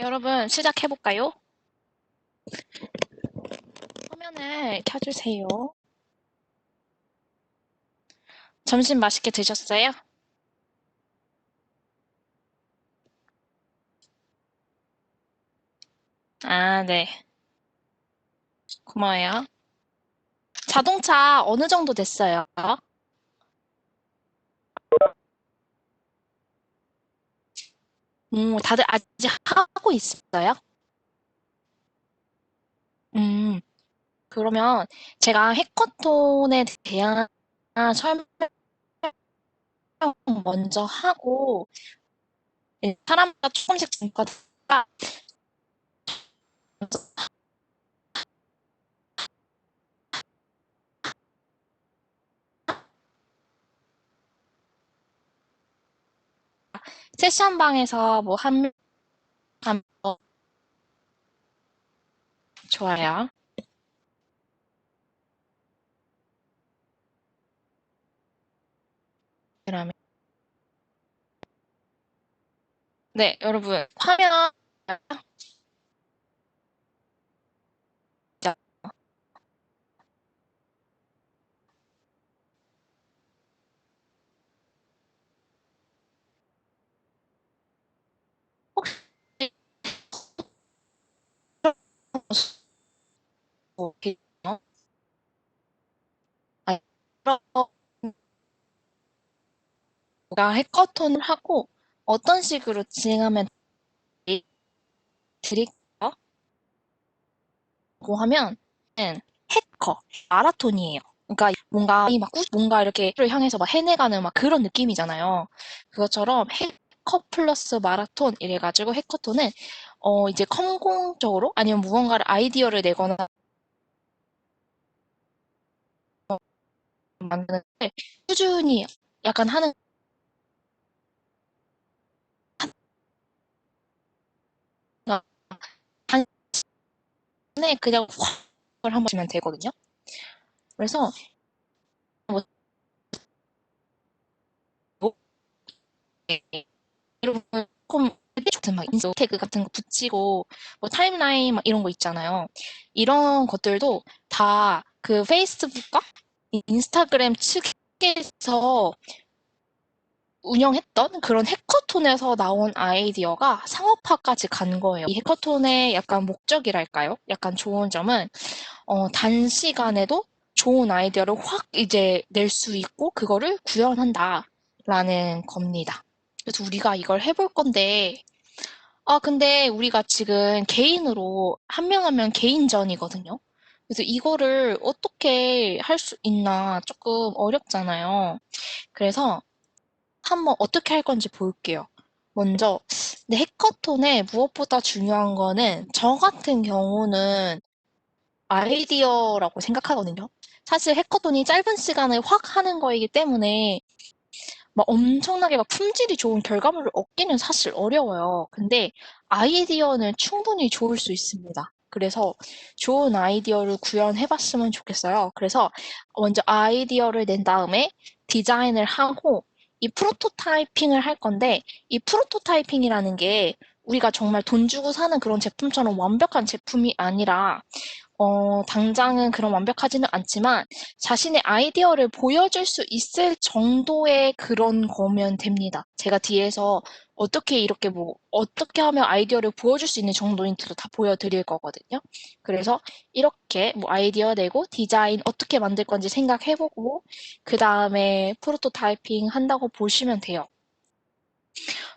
여러분, 시작해볼까요? 화면을 켜주세요. 점심 맛있게 드셨어요? 아, 네. 고마워요. 자동차 어느 정도 됐어요? 음, 다들 아직 하고 있어요? 음, 그러면 제가 해커톤에 대한 설명 먼저 하고, 예, 사람마다 조금씩 증가가 세션방에서 뭐 한, 명, 한, 어, 좋아요. 그러면, 네, 여러분, 화면, 혹시, 뭐, 계세요? 아, 그럼, 제가 해커톤을 하고, 어떤 식으로 진행하면 드릴까요? 고 하면, 은 해커, 마라톤이에요. 그러니까 뭔가 이막 뭔가 이렇게 를 향해서 막 해내가는 막 그런 느낌이잖아요. 그것처럼 해커 플러스 마라톤 이래가지고 해커톤은 어 이제 성공적으로 아니면 무언가를 아이디어를 내거나 만드는데 꾸준히 약간 하는 단에 그냥 확을 한번 주면 되거든요. 그래서 뭐 뭐, 여러분 조금 같은 막 인스 태그 같은 거 붙이고 뭐 타임라인 막 이런 거 있잖아요. 이런 것들도 다 그 페이스북과 인스타그램 측에서 운영했던 그런 해커톤에서 나온 아이디어가 상업화까지 간 거예요. 이 해커톤의 약간 목적이랄까요? 약간 좋은 점은 어, 단시간에도 좋은 아이디어를 확 이제 낼 수 있고 그거를 구현한다라는 겁니다. 그래서 우리가 이걸 해볼 건데 아, 근데 우리가 지금 개인으로 한명한명 개인전이거든요. 그래서 이거를 어떻게 할 수 있나 조금 어렵잖아요. 그래서 한번 어떻게 할 건지 볼게요. 먼저, 근데 해커톤에 무엇보다 중요한 거는 저 같은 경우는 아이디어라고 생각하거든요. 사실 해커톤이 짧은 시간에 확 하는 거이기 때문에 막 엄청나게 막 품질이 좋은 결과물을 얻기는 사실 어려워요. 근데 아이디어는 충분히 좋을 수 있습니다. 그래서 좋은 아이디어를 구현해 봤으면 좋겠어요. 그래서 먼저 아이디어를 낸 다음에 디자인을 하고 이 프로토타이핑을 할 건데 이 프로토타이핑이라는 게 우리가 정말 돈 주고 사는 그런 제품처럼 완벽한 제품이 아니라 어, 당장은 그런 완벽하지는 않지만 자신의 아이디어를 보여줄 수 있을 정도의 그런 거면 됩니다. 제가 뒤에서 어떻게 이렇게 뭐, 어떻게 하면 아이디어를 보여줄 수 있는 정도인지도 다 보여드릴 거거든요. 그래서 이렇게 뭐 아이디어 내고 디자인 어떻게 만들 건지 생각해보고 그 다음에 프로토타이핑 한다고 보시면 돼요.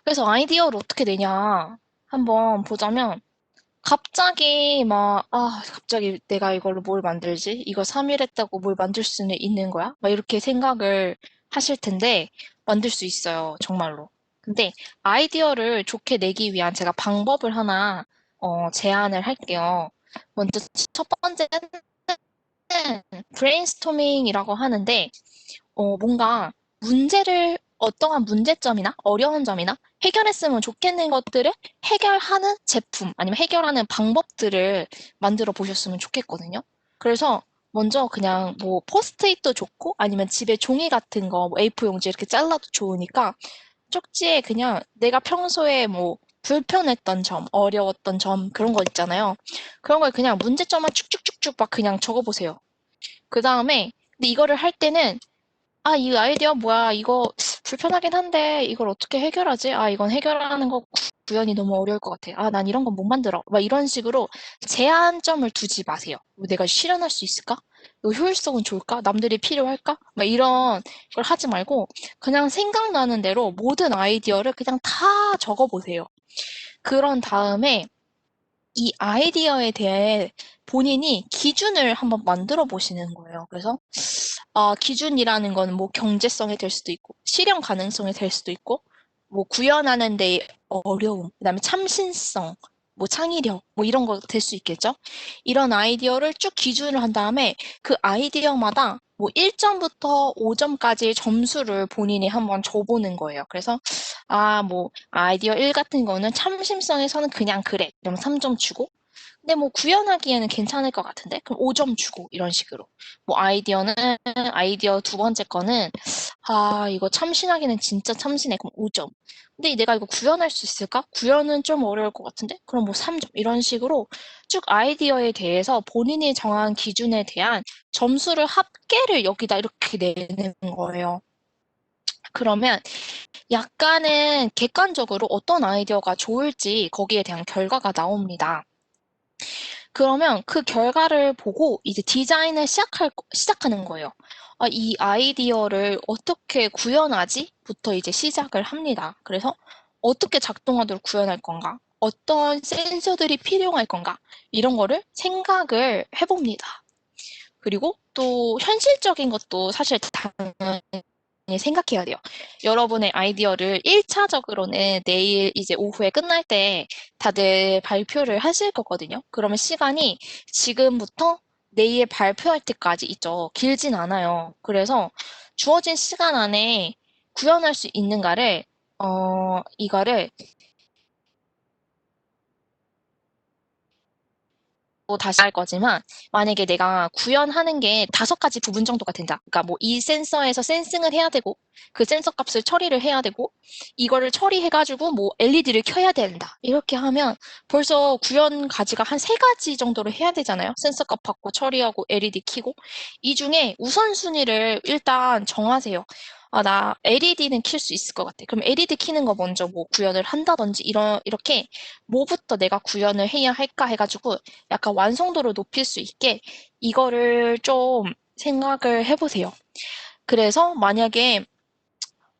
그래서 아이디어를 어떻게 내냐 한번 보자면 갑자기 막, 아, 갑자기 내가 이걸로 뭘 만들지? 이거 3일 했다고 뭘 만들 수는 있는 거야? 막 이렇게 생각을 하실 텐데, 만들 수 있어요. 정말로. 근데 아이디어를 좋게 내기 위한 제가 방법을 하나, 어, 제안을 할게요. 먼저 첫 번째는 브레인스토밍이라고 하는데, 어, 뭔가 문제를 어떠한 문제점이나 어려운 점이나 해결했으면 좋겠는 것들을 해결하는 제품 아니면 해결하는 방법들을 만들어 보셨으면 좋겠거든요. 그래서 먼저 그냥 뭐 포스트잇도 좋고 아니면 집에 종이 같은 거 뭐 A4 용지 이렇게 잘라도 좋으니까 쪽지에 그냥 내가 평소에 뭐 불편했던 점, 어려웠던 점 그런 거 있잖아요. 그런 걸 그냥 문제점만 쭉쭉쭉쭉 막 그냥 적어보세요. 그 다음에 근데 이거를 할 때는 아, 이 아이디어 뭐야? 이거 불편하긴 한데 이걸 어떻게 해결하지? 아, 이건 해결하는 거 구- 구현이 너무 어려울 것 같아. 아, 난 이런 건 못 만들어. 막 이런 식으로 제한점을 두지 마세요. 뭐 내가 실현할 수 있을까? 이거 효율성은 좋을까? 남들이 필요할까? 막 이런 걸 하지 말고 그냥 생각나는 대로 모든 아이디어를 그냥 다 적어보세요. 그런 다음에 이 아이디어에 대해 본인이 기준을 한번 만들어 보시는 거예요. 그래서 아, 기준이라는 거는 뭐 경제성이 될 수도 있고, 실현 가능성이 될 수도 있고, 뭐 구현하는 데 어려움, 그다음에 참신성, 뭐 창의력, 뭐 이런 거 될 수 있겠죠? 이런 아이디어를 쭉 기준을 한 다음에 그 아이디어마다 뭐 1점부터 5점까지 점수를 본인이 한번 줘보는 거예요. 그래서 아, 뭐 아이디어 1 같은 거는 참신성에서는 그냥 그래. 그럼 3점 주고 근데 뭐 구현하기에는 괜찮을 것 같은데? 그럼 5점 주고 이런 식으로. 뭐 아이디어는 아이디어 두 번째 거는 아 이거 참신하기는 진짜 참신해. 그럼 5점. 근데 내가 이거 구현할 수 있을까? 구현은 좀 어려울 것 같은데? 그럼 뭐 3점. 이런 식으로 쭉 아이디어에 대해서 본인이 정한 기준에 대한 점수를 합계를 여기다 이렇게 내는 거예요. 그러면 약간은 객관적으로 어떤 아이디어가 좋을지 거기에 대한 결과가 나옵니다. 그러면 그 결과를 보고 이제 디자인을 시작할, 시작하는 거예요. 아, 이 아이디어를 어떻게 구현하지? 부터 이제 시작을 합니다. 그래서 어떻게 작동하도록 구현할 건가? 어떤 센서들이 필요할 건가? 이런 거를 생각을 해봅니다. 그리고 또 현실적인 것도 사실 당연히 생각해야 돼요. 여러분의 아이디어를 1차적으로는 내일 이제 오후에 끝날 때 다들 발표를 하실 거거든요. 그러면 시간이 지금부터 내일 발표할 때까지 있죠. 길진 않아요. 그래서 주어진 시간 안에 구현할 수 있는가를, 어, 이거를 또 다시 할 거지만 만약에 내가 구현하는 게 다섯 가지 부분 정도가 된다. 그러니까 뭐 이 센서에서 센싱을 해야 되고 그 센서 값을 처리를 해야 되고 이거를 처리해가지고 뭐 LED를 켜야 된다. 이렇게 하면 벌써 구현 가지가 한 세 가지 정도를 해야 되잖아요. 센서 값 받고 처리하고 LED 켜고 이 중에 우선순위를 일단 정하세요. 아, 나 LED는 킬 수 있을 것 같아. 그럼 LED 키는 거 먼저 뭐 구현을 한다든지 이런 이렇게 뭐부터 내가 구현을 해야 할까 해가지고 약간 완성도를 높일 수 있게 이거를 좀 생각을 해보세요. 그래서 만약에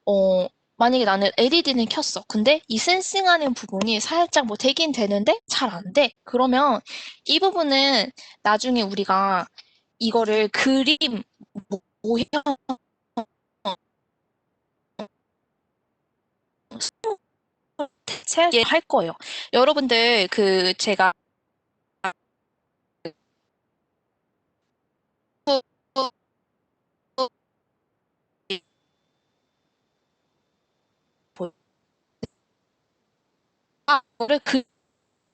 어 만약에 나는 LED는 켰어. 근데 이 센싱하는 부분이 살짝 뭐 되긴 되는데 잘 안 돼. 그러면 이 부분은 나중에 우리가 이거를 그림 모형 대체 할할 거예요. 여러분들 그 제가 거를 그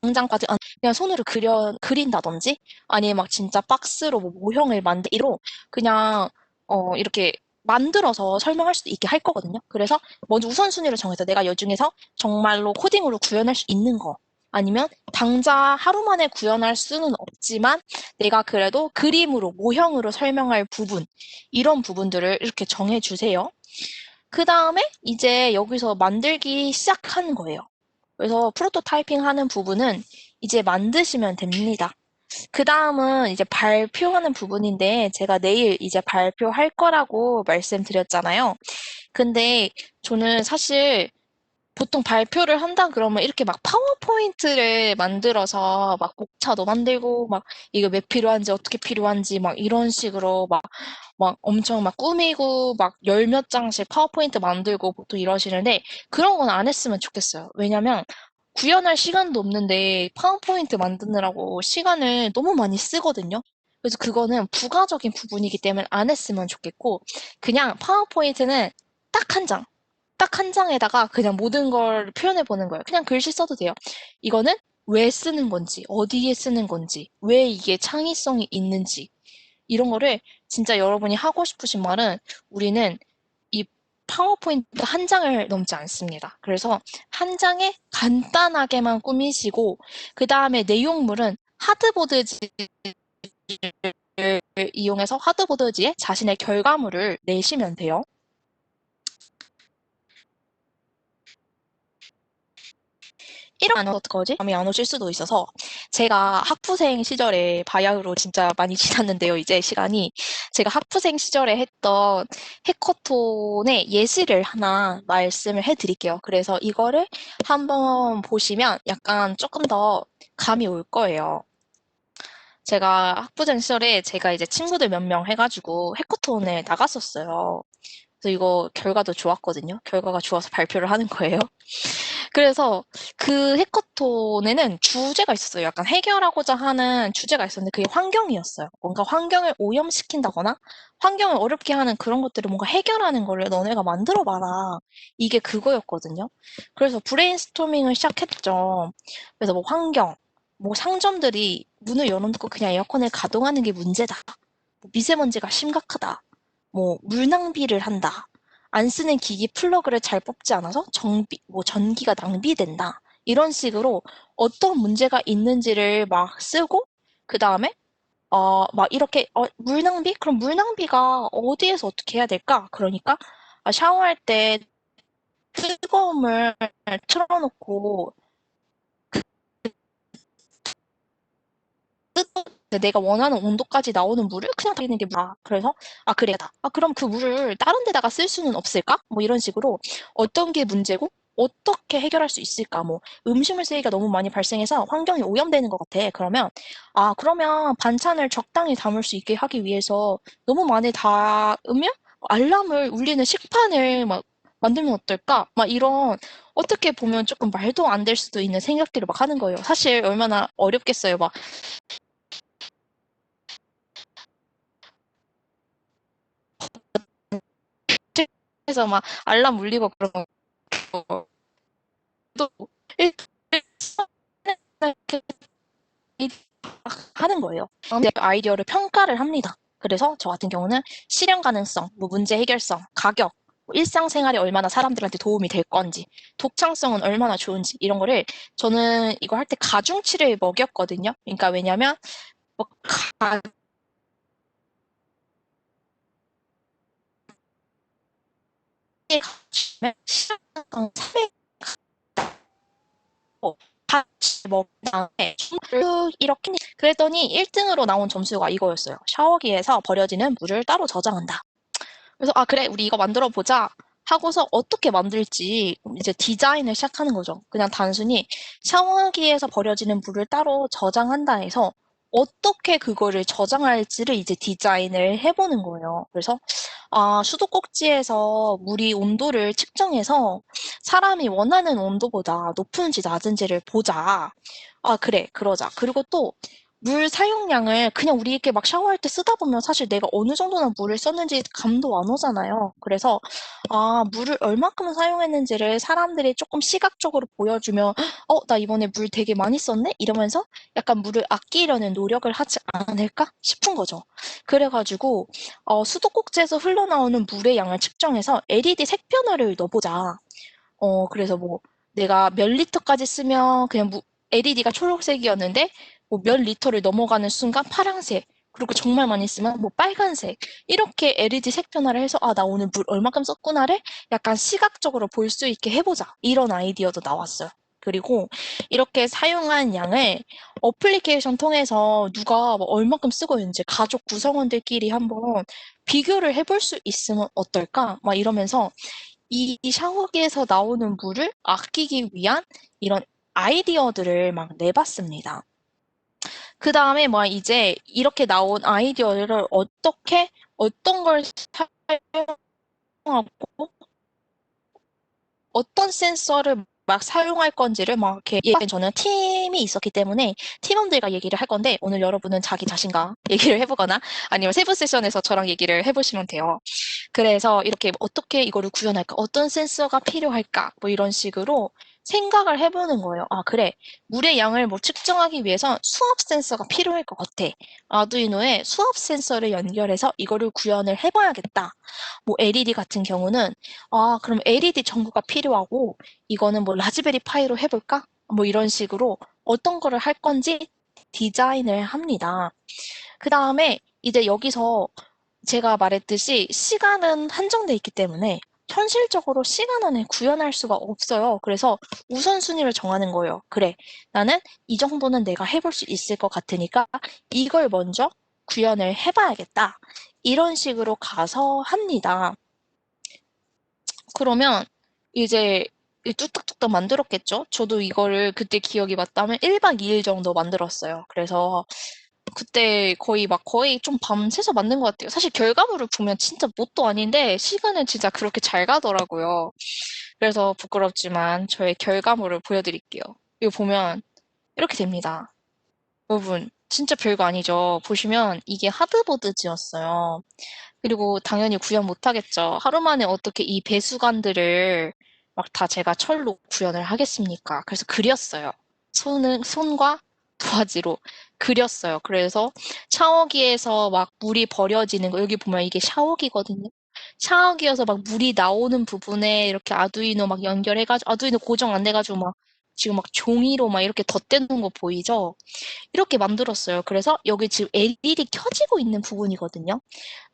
당장까지 안- 그냥 손으로 그려 그린다든지 아니면 막 진짜 박스로 뭐 모형을 만들어 그냥 어 이렇게 만들어서 설명할 수도 있게 할 거거든요. 그래서 먼저 우선순위를 정해서 내가 여 중에서 정말로 코딩으로 구현할 수 있는 거 아니면 당장 하루 만에 구현할 수는 없지만 내가 그래도 그림으로 모형으로 설명할 부분 이런 부분들을 이렇게 정해 주세요. 그 다음에 이제 여기서 만들기 시작하는 거예요. 그래서 프로토타이핑 하는 부분은 이제 만드시면 됩니다. 그 다음은 이제 발표하는 부분인데 제가 내일 이제 발표할 거라고 말씀드렸잖아요. 근데 저는 사실 보통 발표를 한다 그러면 이렇게 막 파워포인트를 만들어서 막 목차도 만들고 막 이거 왜 필요한지 어떻게 필요한지 막 이런 식으로 막, 막 엄청 막 꾸미고 막 열 몇 장씩 파워포인트 만들고 보통 이러시는데 그런 건 안 했으면 좋겠어요. 왜냐면 구현할 시간도 없는데 파워포인트 만드느라고 시간을 너무 많이 쓰거든요. 그래서 그거는 부가적인 부분이기 때문에 안 했으면 좋겠고 그냥 파워포인트는 딱 한 장, 딱 한 장에다가 그냥 모든 걸 표현해 보는 거예요. 그냥 글씨 써도 돼요. 이거는 왜 쓰는 건지, 어디에 쓰는 건지, 왜 이게 창의성이 있는지 이런 거를 진짜 여러분이 하고 싶으신 말은 우리는 이 파워포인트 한 장을 넘지 않습니다. 그래서 한 장에 간단하게만 꾸미시고 그 다음에 내용물은 하드보드지를 이용해서 하드보드지에 자신의 결과물을 내시면 돼요. 이런 안 어떡하지? 감이 안 오실 수도 있어서 제가 학부생 시절에 바야흐로 진짜 많이 지났는데요. 이제 시간이 제가 학부생 시절에 했던 해커톤의 예시를 하나 말씀을 해드릴게요. 그래서 이거를 한번 보시면 약간 조금 더 감이 올 거예요. 제가 학부생 시절에 제가 이제 친구들 몇 명 해가지고 해커톤에 나갔었어요. 그래서 이거 결과도 좋았거든요. 결과가 좋아서 발표를 하는 거예요. 그래서 그 해커톤에는 주제가 있었어요. 약간 해결하고자 하는 주제가 있었는데 그게 환경이었어요. 뭔가 환경을 오염시킨다거나 환경을 어렵게 하는 그런 것들을 뭔가 해결하는 거를 너네가 만들어 봐라. 이게 그거였거든요. 그래서 브레인스토밍을 시작했죠. 그래서 뭐 환경, 뭐 상점들이 문을 열어놓고 그냥 에어컨을 가동하는 게 문제다. 뭐 미세먼지가 심각하다. 뭐 물 낭비를 한다. 안 쓰는 기기 플러그를 잘 뽑지 않아서 정비, 뭐 전기가 낭비된다. 이런 식으로 어떤 문제가 있는지를 막 쓰고 그 다음에 어, 막 이렇게 어, 물 낭비? 그럼 물 낭비가 어디에서 어떻게 해야 될까? 그러니까 아, 샤워할 때 뜨거운 물 틀어놓고 내가 원하는 온도까지 나오는 물을 그냥 달리는 게 뭐야. 그래서 아 그래다. 아 그럼 그 물을 다른 데다가 쓸 수는 없을까? 뭐 이런 식으로 어떤 게 문제고 어떻게 해결할 수 있을까? 뭐 음식물 쓰레기가 너무 많이 발생해서 환경이 오염되는 것 같아. 그러면 아 그러면 반찬을 적당히 담을 수 있게 하기 위해서 너무 많이 닿으면 알람을 울리는 식판을 막 만들면 어떨까? 막 이런 어떻게 보면 조금 말도 안 될 수도 있는 생각들을 막 하는 거예요. 사실 얼마나 어렵겠어요. 막 해서 막 알람 울리고 그런 거. 또 하는 거예요. 아이디어를 평가를 합니다. 그래서 저 같은 경우는 실현 가능성, 뭐 문제 해결성, 가격, 뭐 일상생활에 얼마나 사람들한테 도움이 될 건지, 독창성은 얼마나 좋은지 이런 거를 저는 이거 할때 가중치를 먹였거든요. 그러니까 왜냐면 뭐 가, 시간당 300 같이 먹은 다음에 이렇게 그랬더니 1등으로 나온 점수가 이거였어요. 샤워기에서 버려지는 물을 따로 저장한다. 그래서 아 그래 우리 이거 만들어 보자 하고서 어떻게 만들지 이제 디자인을 시작하는 거죠. 그냥 단순히 샤워기에서 버려지는 물을 따로 저장한다 해서 어떻게 그거를 저장할지를 이제 디자인을 해보는 거예요. 그래서 아, 수도꼭지에서 물이 온도를 측정해서 사람이 원하는 온도보다 높은지 낮은지를 보자. 아, 그래, 그러자. 그리고 또 물 사용량을 그냥 우리 이렇게 막 샤워할 때 쓰다 보면 사실 내가 어느 정도나 물을 썼는지 감도 안 오잖아요. 그래서 아, 물을 얼마큼 사용했는지를 사람들이 조금 시각적으로 보여주면 어, 나 이번에 물 되게 많이 썼네? 이러면서 약간 물을 아끼려는 노력을 하지 않을까 싶은 거죠. 그래가지고 어, 수도꼭지에서 흘러나오는 물의 양을 측정해서 LED 색 변화를 넣어보자. 어, 그래서 뭐 내가 몇 리터까지 쓰면 그냥 무, LED가 초록색이었는데 뭐 몇 리터를 넘어가는 순간 파랑색 그리고 정말 많이 쓰면 뭐 빨간색 이렇게 LED 색 변화를 해서 아 나 오늘 물 얼마큼 썼구나를 약간 시각적으로 볼 수 있게 해보자 이런 아이디어도 나왔어요. 그리고 이렇게 사용한 양을 어플리케이션 통해서 누가 뭐 얼마큼 쓰고 있는지 가족 구성원들끼리 한번 비교를 해볼 수 있으면 어떨까? 막 이러면서 이 샤워기에서 나오는 물을 아끼기 위한 이런 아이디어들을 막 내봤습니다. 그 다음에 뭐 이제 이렇게 나온 아이디어를 어떻게 어떤 걸 사용하고 어떤 센서를 막 사용할 건지를 막 이렇게 예전 저는 팀이 있었기 때문에 팀원들과 얘기를 할 건데 오늘 여러분은 자기 자신과 얘기를 해보거나 아니면 세부 세션에서 저랑 얘기를 해보시면 돼요. 그래서 이렇게 어떻게 이거를 구현할까, 어떤 센서가 필요할까, 뭐 이런 식으로 생각을 해보는 거예요. 아, 그래. 물의 양을 뭐 측정하기 위해선 수압 센서가 필요할 것 같아. 아두이노에 수압 센서를 연결해서 이거를 구현을 해봐야겠다. 뭐 LED 같은 경우는 아, 그럼 LED 전구가 필요하고 이거는 뭐 라즈베리 파이로 해볼까? 뭐 이런 식으로 어떤 거를 할 건지 디자인을 합니다. 그 다음에 이제 여기서 제가 말했듯이 시간은 한정돼 있기 때문에 현실적으로 시간 안에 구현할 수가 없어요. 그래서 우선순위를 정하는 거예요. 그래, 나는 이 정도는 내가 해볼 수 있을 것 같으니까 이걸 먼저 구현을 해봐야겠다. 이런 식으로 가서 합니다. 그러면 이제 뚝딱뚝딱 만들었겠죠? 저도 이거를 그때 기억이 맞다면 1박 2일 정도 만들었어요. 그래서 그때 거의 막 거의 좀 밤새서 만든 것 같아요. 사실 결과물을 보면 진짜 뭣도 아닌데 시간은 진짜 그렇게 잘 가더라고요. 그래서 부끄럽지만 저의 결과물을 보여드릴게요. 이거 보면 이렇게 됩니다. 여러분 진짜 별거 아니죠. 보시면 이게 하드보드지였어요. 그리고 당연히 구현 못하겠죠. 하루 만에 어떻게 이 배수관들을 막 다 제가 철로 구현을 하겠습니까? 그래서 그렸어요. 손은, 손과 도화지로 그렸어요. 그래서 샤워기에서 막 물이 버려지는 거, 여기 보면 이게 샤워기거든요. 샤워기에서 막 물이 나오는 부분에 이렇게 아두이노 막 연결해가지고, 아두이노 고정 안 돼가지고 막 지금 막 종이로 막 이렇게 덧대는 거 보이죠? 이렇게 만들었어요. 그래서 여기 지금 LED 켜지고 있는 부분이거든요.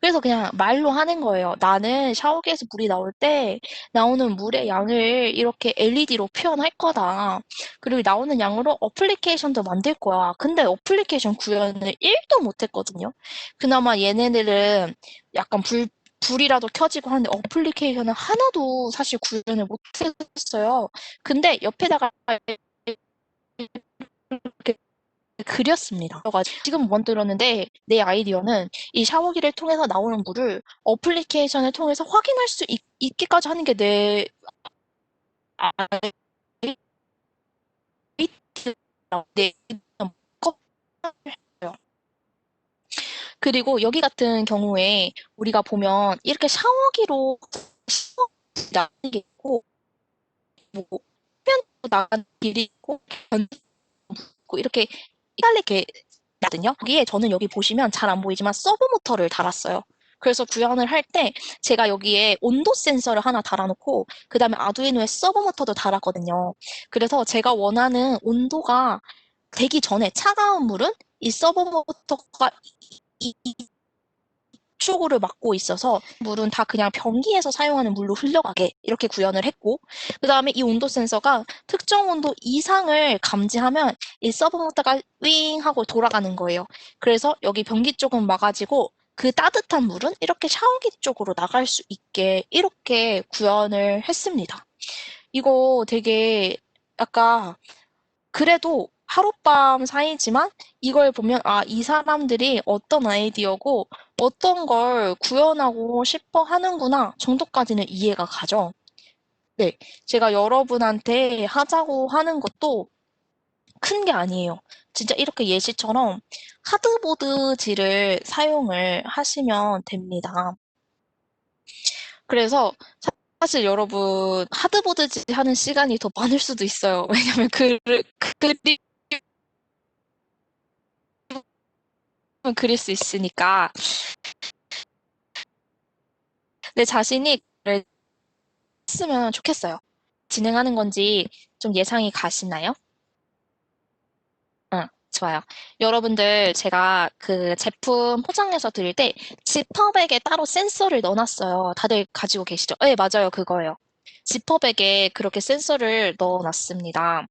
그래서 그냥 말로 하는 거예요. 나는 샤워기에서 물이 나올 때 나오는 물의 양을 이렇게 LED로 표현할 거다. 그리고 나오는 양으로 어플리케이션도 만들 거야. 근데 어플리케이션 구현을 1도 못했거든요. 그나마 얘네들은 약간 불, 불이라도 켜지고 하는데 어플리케이션은 하나도 사실 구현을 못했어요. 근데 옆에다가 이렇게 그렸습니다. 지금 만들었는데 내 아이디어는 이 샤워기를 통해서 나오는 물을 어플리케이션을 통해서 확인할 수 있, 있게까지 하는 게 내 그리고 여기 같은 경우에 우리가 보면 이렇게 샤워기로 나가는 게 있고 뭐 나가는 길이 있고 이렇게 헷갈리게 나거든요. 거기에 저는 여기 보시면 잘 안 보이지만 서브 모터를 달았어요. 그래서 구현을 할 때 제가 여기에 온도 센서를 하나 달아놓고 그 다음에 아두이노에 서브 모터도 달았거든요. 그래서 제가 원하는 온도가 되기 전에 차가운 물은 이 서브 모터가 이, 축으로 막고 있어서 물은 다 그냥 변기에서 사용하는 물로 흘러가게 이렇게 구현을 했고 그 다음에 이 온도 센서가 특정 온도 이상을 감지하면 이 서브 모터가 윙 하고 돌아가는 거예요. 그래서 여기 변기 쪽은 막아지고 그 따뜻한 물은 이렇게 샤워기 쪽으로 나갈 수 있게 이렇게 구현을 했습니다. 이거 되게 약간 그래도 하룻밤 사이지만 이걸 보면 아, 이 사람들이 어떤 아이디어고 어떤 걸 구현하고 싶어 하는구나 정도까지는 이해가 가죠. 네, 제가 여러분한테 하자고 하는 것도 큰 게 아니에요. 진짜 이렇게 예시처럼 하드보드지를 사용을 하시면 됩니다. 그래서 사실 여러분 하드보드지 하는 시간이 더 많을 수도 있어요. 왜냐면 그, 그리 그릴 수 있으니까 내 자신이 했으면 좋겠어요. 진행하는 건지 좀 예상이 가시나요? 응, 좋아요. 여러분들 제가 그 제품 포장해서 드릴 때 지퍼백에 따로 센서를 넣어놨어요. 다들 가지고 계시죠? 네, 맞아요. 그거예요. 지퍼백에 그렇게 센서를 넣어놨습니다.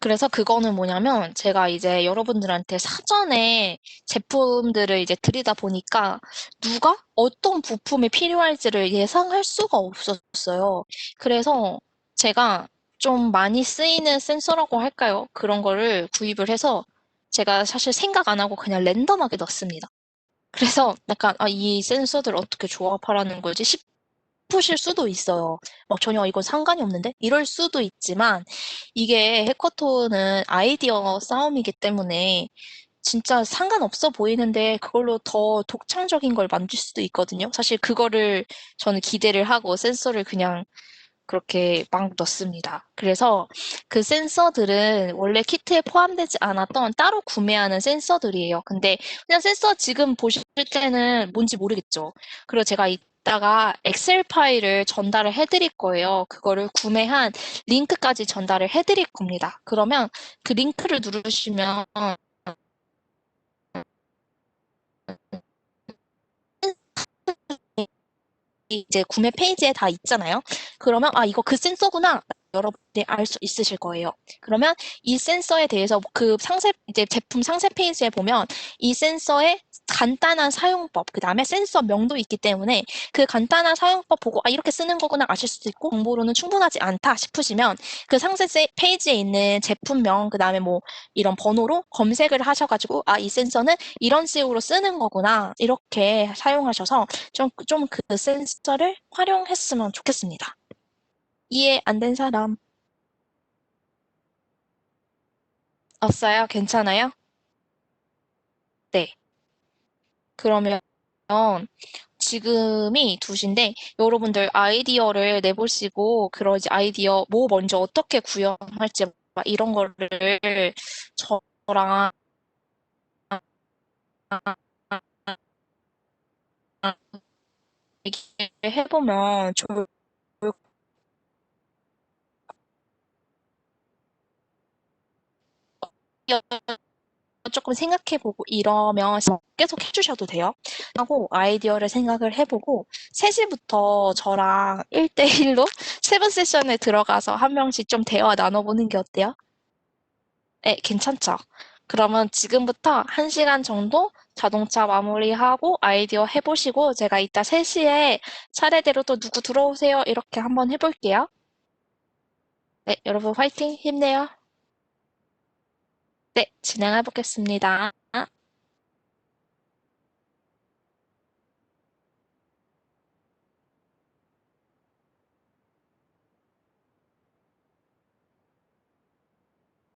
그래서 그거는 뭐냐면 제가 이제 여러분들한테 사전에 제품들을 이제 드리다 보니까 누가 어떤 부품이 필요할지를 예상할 수가 없었어요. 그래서 제가 좀 많이 쓰이는 센서라고 할까요? 그런 거를 구입을 해서 제가 사실 생각 안 하고 그냥 랜덤하게 넣습니다. 그래서 약간 아, 이 센서들 어떻게 조합하라는 거지 싶으실 수도 있어요. 막 전혀 이건 상관이 없는데? 이럴 수도 있지만 이게 해커톤은 아이디어 싸움이기 때문에 진짜 상관없어 보이는데 그걸로 더 독창적인 걸 만들 수도 있거든요. 사실 그거를 저는 기대를 하고 센서를 그냥 그렇게 막 넣습니다. 그래서 그 센서들은 원래 키트에 포함되지 않았던 따로 구매하는 센서들이에요. 근데 그냥 센서 지금 보실 때는 뭔지 모르겠죠. 그리고 제가 이 따가 엑셀 파일을 전달을 해드릴 거예요. 그거를 구매한 링크까지 전달을 해드릴 겁니다. 그러면 그 링크를 누르시면 이제 구매 페이지에 다 있잖아요. 그러면 아 이거 그 센서구나 여러분들이 알 수 있으실 거예요. 그러면 이 센서에 대해서 그 상세 이제 제품 상세 페이지에 보면 이 센서의 간단한 사용법, 그 다음에 센서 명도 있기 때문에 그 간단한 사용법 보고 아 이렇게 쓰는 거구나 아실 수도 있고 정보로는 충분하지 않다 싶으시면 그 상세 세- 페이지에 있는 제품명, 그 다음에 뭐 이런 번호로 검색을 하셔가지고 아 이 센서는 이런 식으로 쓰는 거구나 이렇게 사용하셔서 좀 좀 그 센서를 활용했으면 좋겠습니다. 이해 안 된 사람 없어요? 괜찮아요? 네. 그러면 지금이 2시인데 여러분들 아이디어를 내보시고 그러지 아이디어 뭐 먼저 어떻게 구현할지 막 이런 거를 저랑 얘기를 해보면 좋을 조금 생각해보고 이러면 계속 해주셔도 돼요. 하고 아이디어를 생각을 해보고 3시부터 저랑 1대1로 세븐 세션에 들어가서 한 명씩 좀 대화 나눠보는 게 어때요? 네, 괜찮죠? 그러면 지금부터 1시간 정도 자동차 마무리하고 아이디어 해보시고 제가 이따 3시에 차례대로 또 누구 들어오세요 이렇게 한번 해볼게요. 네, 여러분 화이팅 힘내요. 네, 진행해 보겠습니다.